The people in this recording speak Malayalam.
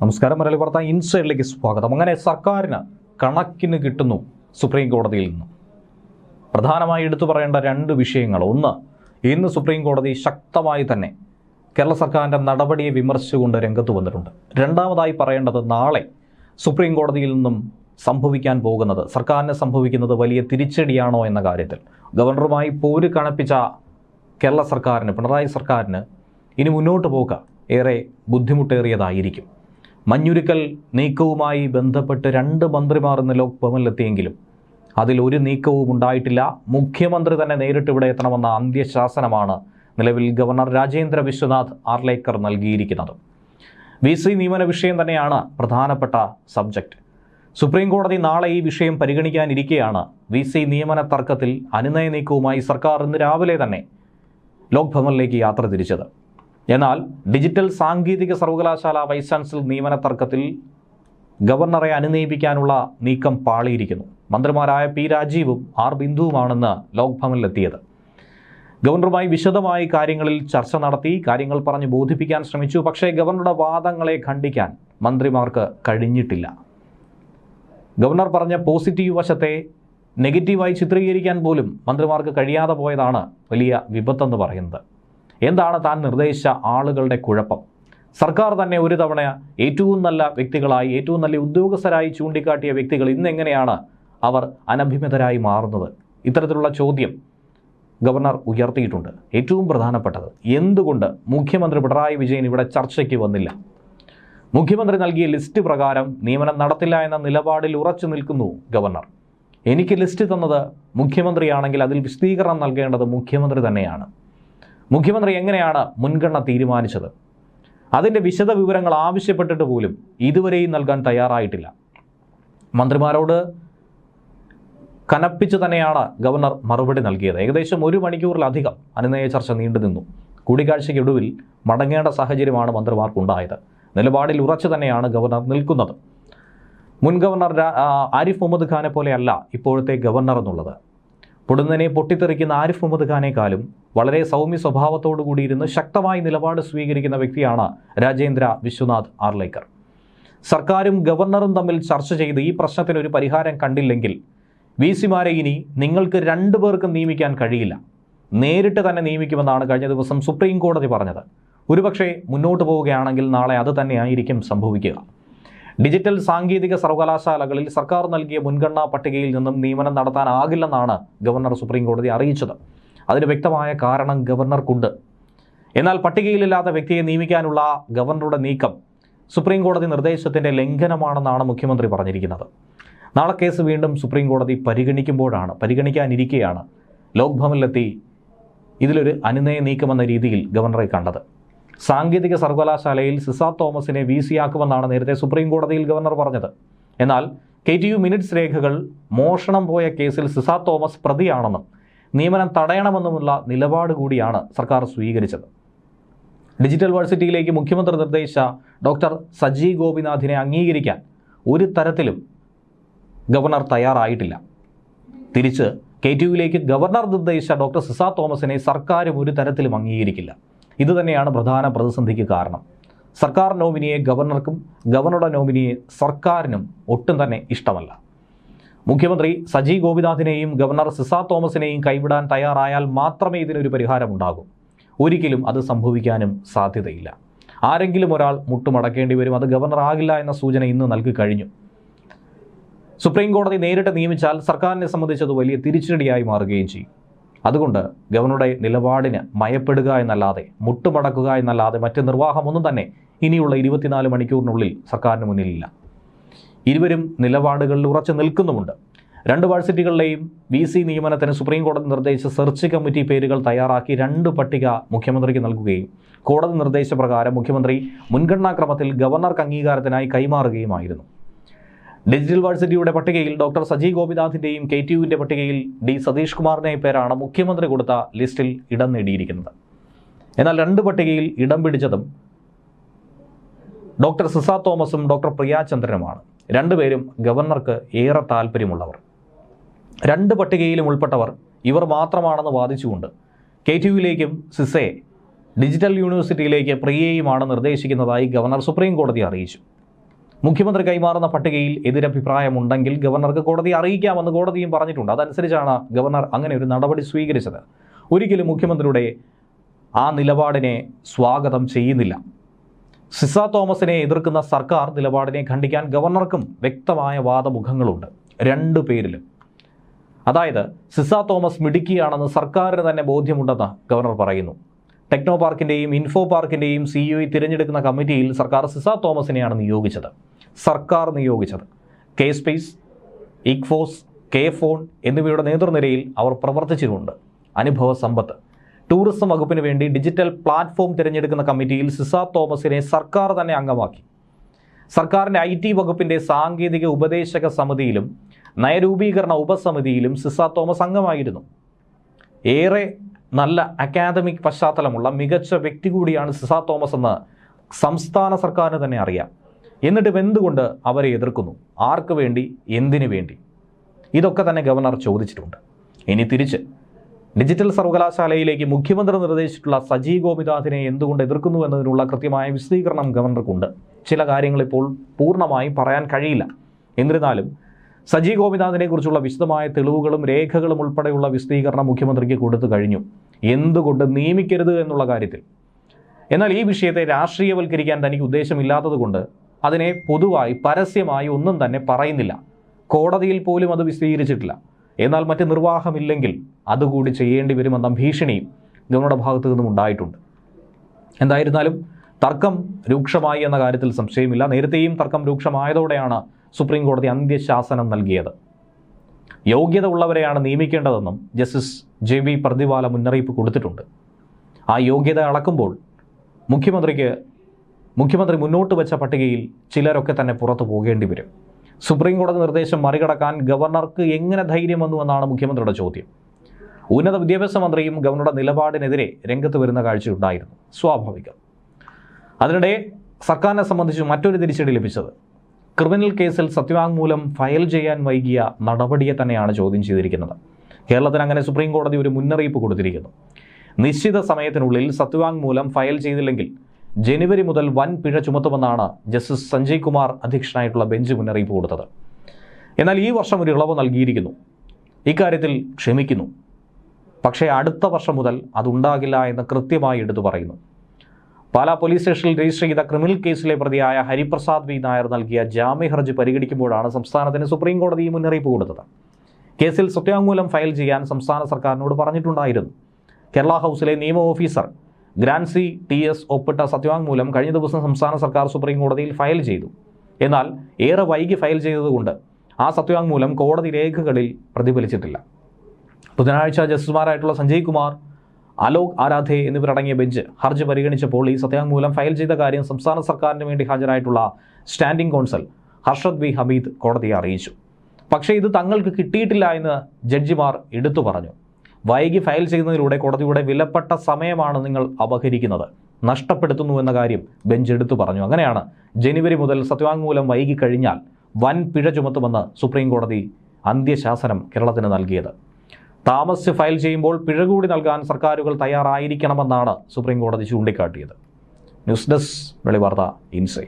നമസ്കാരം മലയാളി വാർത്ത ഇൻസൈഡിലേക്ക് സ്വാഗതം. അങ്ങനെ സർക്കാരിന് കണക്കിന് കിട്ടുന്നു സുപ്രീം കോടതിയിൽ നിന്ന്. പ്രധാനമായി എടുത്തു പറയേണ്ട രണ്ട് വിഷയങ്ങൾ. ഒന്ന് ഇന്ന് സുപ്രീം കോടതി ശക്തമായി തന്നെ കേരള സർക്കാരിന്റെ നടപടിയെ വിമർശിച്ചുകൊണ്ട് രംഗത്ത് വന്നിട്ടുണ്ട്. രണ്ടാമതായി പറയേണ്ടത് നാളെ സുപ്രീം കോടതിയിൽ നിന്നും സംഭവിക്കാൻ പോകുന്നത് സർക്കാരിന് സംഭവിക്കുന്നത് വലിയ തിരിച്ചടിയാണോ എന്ന കാര്യത്തിൽ. ഗവർണറുമായി പോര് കണപ്പിച്ച കേരള സർക്കാരിന് പിണറായി സർക്കാരിന് ഇനി മുന്നോട്ട് പോക ഏറെ ബുദ്ധിമുട്ടേറിയതായിരിക്കും. മഞ്ഞുരുക്കൽ നീക്കവുമായി ബന്ധപ്പെട്ട് രണ്ട് മന്ത്രിമാർ ഇന്ന് ലോക്ഭവനിലെത്തിയെങ്കിലും അതിൽ ഒരു നീക്കവും ഉണ്ടായിട്ടില്ല. മുഖ്യമന്ത്രി തന്നെ നേരിട്ട് ഇവിടെ എത്തണമെന്ന അന്ത്യശാസനമാണ് നിലവിൽ ഗവർണർ രാജേന്ദ്ര വിശ്വനാഥ് ആർലേക്കർ നൽകിയിരിക്കുന്നത്. വി സി നിയമന വിഷയം തന്നെയാണ് പ്രധാനപ്പെട്ട സബ്ജക്റ്റ് സുപ്രീം കോടതി നാളെ ഈ വിഷയം പരിഗണിക്കാനിരിക്കെയാണ് വി സി നിയമന തർക്കത്തിൽ അനുനയ നീക്കവുമായി സർക്കാർ ഇന്ന് രാവിലെ തന്നെ ലോക്ഭവനിലേക്ക് യാത്ര തിരിച്ചത്. എന്നാൽ ഡിജിറ്റൽ സാങ്കേതിക സർവകലാശാല വൈസ് ചാൻസലർ നിയമന തർക്കത്തിൽ ഗവർണറെ അനുനയിപ്പിക്കാനുള്ള നീക്കം പാളിയിരിക്കുന്നു. മന്ത്രിമാരായ പി രാജീവും ആർ ബിന്ദുവുമാണെന്ന് ലോക്ഭവനിലെത്തിയത്. ഗവർണറുമായി വിശദമായി കാര്യങ്ങളിൽ ചർച്ച നടത്തി കാര്യങ്ങൾ പറഞ്ഞ് ബോധിപ്പിക്കാൻ ശ്രമിച്ചു. പക്ഷേ ഗവർണറുടെ വാദങ്ങളെ ഖണ്ഡിക്കാൻ മന്ത്രിമാർക്ക് കഴിഞ്ഞിട്ടില്ല. ഗവർണർ പറഞ്ഞ പോസിറ്റീവ് വശത്തെ നെഗറ്റീവായി ചിത്രീകരിക്കാൻ പോലും മന്ത്രിമാർക്ക് കഴിയാതെ പോയതാണ് വലിയ വിപത്തെന്ന് പറയുന്നത്. എന്താണ് താൻ നിർദ്ദേശിച്ച ആളുകളുടെ കുഴപ്പം? സർക്കാർ തന്നെ ഒരു തവണ ഏറ്റവും നല്ല വ്യക്തികളായി ഏറ്റവും നല്ല ഉദ്യോഗസ്ഥരായി ചൂണ്ടിക്കാട്ടിയ വ്യക്തികൾ ഇന്നെങ്ങനെയാണ് അവർ അനഭിമിതരായി മാറുന്നത്? ഇത്തരത്തിലുള്ള ചോദ്യം ഗവർണർ ഉയർത്തിയിട്ടുണ്ട്. ഏറ്റവും പ്രധാനപ്പെട്ടത് എന്തുകൊണ്ട് മുഖ്യമന്ത്രി പിണറായി വിജയൻ ഇവിടെ ചർച്ചയ്ക്ക് വന്നില്ല? മുഖ്യമന്ത്രി നൽകിയ ലിസ്റ്റ് പ്രകാരം നിയമനം നടത്തില്ല എന്ന നിലപാടിൽ ഉറച്ചു നിൽക്കുന്നു ഗവർണർ. എനിക്ക് ലിസ്റ്റ് തന്നത് മുഖ്യമന്ത്രിയാണെങ്കിൽ അതിൽ വിശദീകരണം നൽകേണ്ടത് മുഖ്യമന്ത്രി തന്നെയാണ്. മുഖ്യമന്ത്രി എങ്ങനെയാണ് മുൻഗണന തീരുമാനിച്ചത്? അതിന്റെ വിശദ വിവരങ്ങൾ ആവശ്യപ്പെട്ടിട്ട് പോലും ഇതുവരെയും നൽകാൻ തയ്യാറായിട്ടില്ല. മന്ത്രിമാരോട് കനപ്പിച്ച് തന്നെയാണ് ഗവർണർ മറുപടി നൽകിയത്. ഏകദേശം ഒരു മണിക്കൂറിലധികം അനുനയ ചർച്ച നീണ്ടു നിന്നു. കൂടിക്കാഴ്ചയ്ക്കൊടുവിൽ മടങ്ങേണ്ട സാഹചര്യമാണ് മന്ത്രിമാർക്കുണ്ടായത്. നിലപാടിൽ ഉറച്ചു തന്നെയാണ് ഗവർണർ നിൽക്കുന്നത്. മുൻ ഗവർണർ ആരിഫ് മുഹമ്മദ് ഖാനെ പോലെയല്ല ഇപ്പോഴത്തെ ഗവർണർ എന്നുള്ളത്. പൊടുന്നനെ പൊട്ടിത്തെറിക്കുന്ന ആരിഫ് മുഹമ്മദ് ഖാനേക്കാളും വളരെ സൗമ്യ സ്വഭാവത്തോടു കൂടിയിരുന്ന് ശക്തമായി നിലപാട് സ്വീകരിക്കുന്ന വ്യക്തിയാണ് രാജേന്ദ്ര വിശ്വനാഥ് ആർലേക്കർ. സർക്കാരും ഗവർണറും തമ്മിൽ ചർച്ച ചെയ്ത് ഈ പ്രശ്നത്തിന് ഒരു പരിഹാരം കണ്ടില്ലെങ്കിൽ വി സിമാരെ ഇനി നിങ്ങൾക്ക് രണ്ടു പേർക്കും നിയമിക്കാൻ കഴിയില്ല. നേരിട്ട് തന്നെ നിയമിക്കുമെന്നാണ് കഴിഞ്ഞ ദിവസം സുപ്രീം കോടതി പറഞ്ഞത്. ഒരുപക്ഷെ മുന്നോട്ട് പോവുകയാണെങ്കിൽ നാളെ അത് തന്നെയായിരിക്കും സംഭവിക്കുക. ഡിജിറ്റൽ സാങ്കേതിക സർവകലാശാലകളിൽ സർക്കാർ നൽകിയ മുൻഗണനാ പട്ടികയിൽ നിന്നും നിയമനം നടത്താനാകില്ലെന്നാണ് ഗവർണർ സുപ്രീം കോടതി അറിയിച്ചത്. അതിന് വ്യക്തമായ കാരണം ഗവർണർക്കുണ്ട്. എന്നാൽ പട്ടികയിലില്ലാത്ത വ്യക്തിയെ നിയമിക്കാനുള്ള ഗവർണറുടെ നീക്കം സുപ്രീം കോടതി നിർദ്ദേശത്തിന്റെ ലംഘനമാണെന്നാണ് മുഖ്യമന്ത്രി പറഞ്ഞിരിക്കുന്നത്. നാളെ കേസ് വീണ്ടും സുപ്രീം കോടതി പരിഗണിക്കുമ്പോഴാണ് പരിഗണിക്കാനിരിക്കെയാണ് ലോക്ഭവനിലെത്തി ഇതിലൊരു അനുനയ നീക്കമെന്ന രീതിയിൽ ഗവർണറെ കണ്ടത്. സാങ്കേതിക സർവകലാശാലയിൽ സിസ തോമസിനെ വി സിയാക്കുമെന്നാണ് നേരത്തെ സുപ്രീം കോടതിയിൽ ഗവർണർ പറഞ്ഞത്. എന്നാൽ കെ ടി യു മിനിറ്റ്സ് രേഖകൾ മോഷണം പോയ കേസിൽ സിസ തോമസ് പ്രതിയാണെന്നും നിയമനം തടയണമെന്നുമുള്ള നിലപാട് കൂടിയാണ് സർക്കാർ സ്വീകരിച്ചത്. ഡിജിറ്റൽ യൂണിവേഴ്സിറ്റിയിലേക്ക് മുഖ്യമന്ത്രി നിർദ്ദേശിച്ച ഡോക്ടർ സജി ഗോപിനാഥിനെ അംഗീകരിക്കാൻ ഒരു തരത്തിലും ഗവർണർ തയ്യാറായിട്ടില്ല. തിരിച്ച് കെ ടി ഗവർണർ നിർദ്ദേശിച്ച ഡോക്ടർ സിസ തോമസിനെ സർക്കാരും ഒരു തരത്തിലും അംഗീകരിക്കില്ല. ഇതുതന്നെയാണ് പ്രധാന പ്രതിസന്ധിക്ക് കാരണം. സർക്കാർ നോമിനിയെ ഗവർണർക്കും ഗവർണറുടെ നോമിനിയെ സർക്കാരിനും ഒട്ടും തന്നെ ഇഷ്ടമല്ല. മുഖ്യമന്ത്രി സജി ഗോപിനാഥിനെയും ഗവർണർ സിസ തോമസിനെയും കൈവിടാൻ തയ്യാറായാൽ മാത്രമേ ഇതിനൊരു പരിഹാരമുണ്ടാകൂ. ഒരിക്കലും അത് സംഭവിക്കാനും സാധ്യതയില്ല. ആരെങ്കിലും ഒരാൾ മുട്ടുമടക്കേണ്ടി വരും അത് ഗവർണർ ആകില്ല എന്ന സൂചന ഇന്ന് നൽകി കഴിഞ്ഞു. സുപ്രീം കോടതി നേരിട്ട് നിയമിച്ചാൽ സർക്കാരിനെ സംബന്ധിച്ച് അത് വലിയ തിരിച്ചടിയായി മാറുകയും ചെയ്യും. അതുകൊണ്ട് ഗവർണറുടെ നിലപാടിന് മയപ്പെടുക എന്നല്ലാതെ മുട്ടുമടക്കുക എന്നല്ലാതെ മറ്റ് നിർവാഹമൊന്നും തന്നെ ഇനിയുള്ള ഇരുപത്തിനാല് മണിക്കൂറിനുള്ളിൽ സർക്കാരിന് മുന്നിലില്ല. ഇരുവരും നിലപാടുകളിൽ ഉറച്ചു നിൽക്കുന്നുമുണ്ട്. രണ്ട് വാഴ്സിറ്റികളുടെയും വി സി നിയമനത്തിന് സുപ്രീം കോടതി നിർദ്ദേശിച്ച സെർച്ച് കമ്മിറ്റി പേരുകൾ തയ്യാറാക്കി രണ്ട് പട്ടിക മുഖ്യമന്ത്രിക്ക് നൽകുകയും കോടതി നിർദ്ദേശപ്രകാരം മുഖ്യമന്ത്രി മുൻഗണനാക്രമത്തിൽ ഗവർണർക്ക് അംഗീകാരത്തിനായി കൈമാറുകയുമായിരുന്നു. ഡിജിറ്റൽ വാഴ്സിറ്റിയുടെ പട്ടികയിൽ ഡോക്ടർ സജി ഗോപിനാഥിന്റെയും കെ ടി യുവിന്റെ പട്ടികയിൽ ഡി സതീഷ് കുമാറിനെ പേരാണ് മുഖ്യമന്ത്രി കൊടുത്ത ലിസ്റ്റിൽ ഇടം നേടിയിരിക്കുന്നത്. എന്നാൽ രണ്ട് പട്ടികയിൽ ഇടം പിടിച്ചതും ഡോക്ടർ സിസ തോമസും ഡോക്ടർ പ്രിയ ചന്ദ്രനുമാണ്. രണ്ടുപേരും ഗവർണർക്ക് ഏറെ താല്പര്യമുള്ളവർ. രണ്ട് പട്ടികയിലും ഉൾപ്പെട്ടവർ ഇവർ മാത്രമാണെന്ന് വാദിച്ചുകൊണ്ട് കെ ടി യുവിലേക്കും സിസയെ ഡിജിറ്റൽ യൂണിവേഴ്സിറ്റിയിലേക്ക് പ്രിയയുമാണ് നിർദ്ദേശിക്കുന്നതായി ഗവർണർ സുപ്രീം കോടതി അറിയിച്ചു. മുഖ്യമന്ത്രി കൈമാറുന്ന പട്ടികയിൽ എതിരഭിപ്രായമുണ്ടെങ്കിൽ ഗവർണർക്ക് കോടതി അറിയിക്കാമെന്ന് കോടതിയും പറഞ്ഞിട്ടുണ്ട്. അതനുസരിച്ചാണ് ഗവർണർ അങ്ങനെ ഒരു നടപടി സ്വീകരിച്ചത്. ഒരിക്കലും മുഖ്യമന്ത്രിയുടെ ആ നിലപാടിനെ സ്വാഗതം ചെയ്യുന്നില്ല. സിസ തോമസിനെ എതിർക്കുന്ന സർക്കാർ നിലപാടിനെ ഖണ്ഡിക്കാൻ ഗവർണർക്കും വ്യക്തമായ വാദമുഖങ്ങളുണ്ട്. രണ്ടു പേരിലും. അതായത് സിസ തോമസ് മിടുക്കിയാണെന്ന് സർക്കാരിന് തന്നെ ബോധ്യമുണ്ടെന്ന് ഗവർണർ പറയുന്നു. ടെക്നോ പാർക്കിന്റെയും ഇൻഫോ പാർക്കിന്റെയും സിഇഒ തിരഞ്ഞെടുക്കുന്ന കമ്മിറ്റിയിൽ സർക്കാർ സിസ തോമസിനെയാണ് നിയോഗിച്ചത്. സർക്കാർ നിയോഗിച്ചത്. K space ICFOSS K phone എന്നിവയുടെ നേതൃനിരയിൽ അവർ പ്രവർത്തിച്ചിട്ടുണ്ട്. അനുഭവ സമ്പത്ത്. ടൂറിസം വകുപ്പിന് വേണ്ടി ഡിജിറ്റൽ പ്ലാറ്റ്ഫോം തിരഞ്ഞെടുക്കുന്ന കമ്മിറ്റിയിൽ സിസ തോമസിനെ സർക്കാർ തന്നെ അംഗമാക്കി. സർക്കാരിന്റെ ഐ ടി വകുപ്പിന്റെ സാങ്കേതിക ഉപദേശക സമിതിയിലും നയരൂപീകരണ ഉപസമിതിയിലും സിസ തോമസ് അംഗമായിരുന്നു. ഏറെ നല്ല അക്കാദമിക് പശ്ചാത്തലമുള്ള മികച്ച വ്യക്തി കൂടിയാണ് സിസ തോമസ് എന്ന് സംസ്ഥാന സർക്കാരിന് തന്നെ അറിയാം. എന്നിട്ടും എന്തുകൊണ്ട് അവരെ എതിർക്കുന്നു? ആർക്ക് വേണ്ടി? എന്തിനു വേണ്ടി? ഇതൊക്കെ തന്നെ ഗവർണർ ചോദിച്ചിട്ടുണ്ട്. ഇനി തിരിച്ച് ഡിജിറ്റൽ സർവകലാശാലയിലേക്ക് മുഖ്യമന്ത്രി നിർദ്ദേശിച്ചിട്ടുള്ള സജി ഗോപിനാഥിനെ എന്തുകൊണ്ട് എതിർക്കുന്നു എന്നതിനുള്ള കൃത്യമായ വിശദീകരണം ഗവർണർക്കുണ്ട്. ചില കാര്യങ്ങൾ ഇപ്പോൾ പൂർണമായി പറയാൻ കഴിയില്ല. എന്നിരുന്നാലും സജി ഗോപിനാഥിനെ കുറിച്ചുള്ള വിശദമായ തെളിവുകളും രേഖകളും ഉൾപ്പെടെയുള്ള വിശദീകരണം മുഖ്യമന്ത്രിക്ക് കൊടുത്തു കഴിഞ്ഞു. എന്തുകൊണ്ട് നിയമിക്കരുത് എന്നുള്ള കാര്യത്തിൽ? എന്നാൽ ഈ വിഷയത്തെ രാഷ്ട്രീയവൽക്കരിക്കാൻ തനിക്ക് ഉദ്ദേശമില്ലാത്തതുകൊണ്ട് അതിനെ പൊതുവായി പരസ്യമായി ഒന്നും തന്നെ പറയുന്നില്ല. കോടതിയിൽ പോലും അത് വിശദീകരിച്ചിട്ടില്ല. എന്നാൽ മറ്റ് നിർവാഹമില്ലെങ്കിൽ അതുകൂടി ചെയ്യേണ്ടി വരുമെന്ന ഭീഷണിയും ഗവർണറുടെ ഭാഗത്തു നിന്നും ഉണ്ടായിട്ടുണ്ട്. എന്തായിരുന്നാലും തർക്കം രൂക്ഷമായി എന്ന കാര്യത്തിൽ സംശയമില്ല. നേരത്തെയും തർക്കം രൂക്ഷമായതോടെയാണ് സുപ്രീം കോടതി അന്ത്യശാസനം നൽകിയത്. യോഗ്യത ഉള്ളവരെയാണ് നിയമിക്കേണ്ടതെന്നും ജസ്റ്റിസ് ജെ പ്രതിവാല മുന്നറിയിപ്പ് കൊടുത്തിട്ടുണ്ട്. ആ യോഗ്യത അളക്കുമ്പോൾ മുഖ്യമന്ത്രിക്ക് മുഖ്യമന്ത്രി മുന്നോട്ട് വെച്ച പട്ടികയിൽ ചിലരൊക്കെ തന്നെ പുറത്തു പോകേണ്ടി വരും. സുപ്രീം കോടതി നിർദ്ദേശം മറികടക്കാൻ ഗവർണർക്ക് എങ്ങനെ ധൈര്യം വന്നു എന്നാണ് മുഖ്യമന്ത്രിയുടെ ചോദ്യം. ഉന്നത വിദ്യാഭ്യാസ മന്ത്രിയും ഗവർണറുടെ നിലപാടിനെതിരെ രംഗത്ത് വരുന്ന കാഴ്ചയുണ്ടായിരുന്നു സ്വാഭാവികം. അതിനിടെ സർക്കാരിനെ സംബന്ധിച്ച് മറ്റൊരു തിരിച്ചടി ലഭിച്ചത്. ക്രിമിനൽ കേസിൽ സത്യവാങ്മൂലം ഫയൽ ചെയ്യാൻ വൈകിയ നടപടിയെ തന്നെയാണ് ചോദ്യം ചെയ്തിരിക്കുന്നത്. കേരളത്തിന് അങ്ങനെ സുപ്രീം കോടതി ഒരു മുന്നറിയിപ്പ് കൊടുത്തിരിക്കുന്നു. നിശ്ചിത സമയത്തിനുള്ളിൽ സത്യവാങ്മൂലം ഫയൽ ചെയ്തില്ലെങ്കിൽ ജനുവരി മുതൽ വൻ പിഴ ചുമത്തുമെന്നാണ് ജസ്റ്റിസ് സഞ്ജയ് കുമാർ അധ്യക്ഷനായിട്ടുള്ള ബെഞ്ച് മുന്നറിയിപ്പ് കൊടുത്തത്. എന്നാൽ ഈ വർഷം ഒരു ഇളവ് നൽകിയിരിക്കുന്നു. ഇക്കാര്യത്തിൽ ക്ഷമിക്കുന്നു. പക്ഷേ അടുത്ത വർഷം മുതൽ അതുണ്ടാകില്ല എന്ന് കൃത്യമായി എടുത്തു പറയുന്നു. പാലാ പോലീസ് സ്റ്റേഷനിൽ രജിസ്റ്റർ ചെയ്ത ക്രിമിനൽ കേസിലെ പ്രതിയായ ഹരിപ്രസാദ് വി. നായർ നൽകിയ ജാമ്യ ഹർജി പരിഗണിക്കുമ്പോഴാണ് സംസ്ഥാനത്തിന് സുപ്രീം കോടതി ഈ മുന്നറിയിപ്പ് കൊടുത്തത്. കേസിൽ സത്യവാങ്മൂലം ഫയൽ ചെയ്യാൻ സംസ്ഥാന സർക്കാരിനോട് പറഞ്ഞിട്ടുണ്ടായിരുന്നു. കേരള ഹൗസിലെ നിയമ ഓഫീസർ ഗ്രാൻസി ടി എസ് ഒപ്പിട്ട സത്യവാങ്മൂലം കഴിഞ്ഞ ദിവസം സംസ്ഥാന സർക്കാർ സുപ്രീം കോടതിയിൽ ഫയൽ ചെയ്തു. എന്നാൽ ഏറെ വൈകി ഫയൽ ചെയ്തതുകൊണ്ട് ആ സത്യവാങ്മൂലം കോടതി രേഖകളിൽ പ്രതിഫലിച്ചിട്ടില്ല. ബുധനാഴ്ച ജസ്റ്റിസുമാരായിട്ടുള്ള സഞ്ജയ് കുമാർ അലോക് ആരാധെ എന്നിവരടങ്ങിയ ബെഞ്ച് ഹർജി പരിഗണിച്ചപ്പോൾ ഈ സത്യവാങ്മൂലം ഫയൽ ചെയ്ത കാര്യം സംസ്ഥാന സർക്കാരിന് വേണ്ടി ഹാജരായിട്ടുള്ള standing counsel Harshad B Hameed കോടതിയെ അറിയിച്ചു. പക്ഷേ ഇത് തങ്ങൾക്ക് കിട്ടിയിട്ടില്ല എന്ന് ജഡ്ജിമാർ എടുത്തു പറഞ്ഞു. വൈകി ഫയൽ ചെയ്യുന്നതിലൂടെ കോടതിയുടെ വിലപ്പെട്ട സമയമാണ് നിങ്ങൾ അപഹരിക്കുന്നത്. നഷ്ടപ്പെടുത്തുന്നു എന്ന കാര്യം ബെഞ്ച് എടുത്തു പറഞ്ഞു. അങ്ങനെയാണ് ജനുവരി മുതൽ സത്യവാങ്മൂലം വൈകി കഴിഞ്ഞാൽ വൻ പിഴ ചുമത്തുമെന്ന് സുപ്രീം കോടതി അന്ത്യശാസനം കേരളത്തിന് നൽകിയത്. താമസ് ഫയൽ ചെയ്യുമ്പോൾ പിഴ കൂടി നൽകാൻ സർക്കാരുകൾ തയ്യാറായിരിക്കണമെന്നാണ് സുപ്രീം കോടതി ചൂണ്ടിക്കാട്ടിയത്. ന്യൂസ് ഡെസ്ക് വെളിവാർത്ത ഇൻസൈ.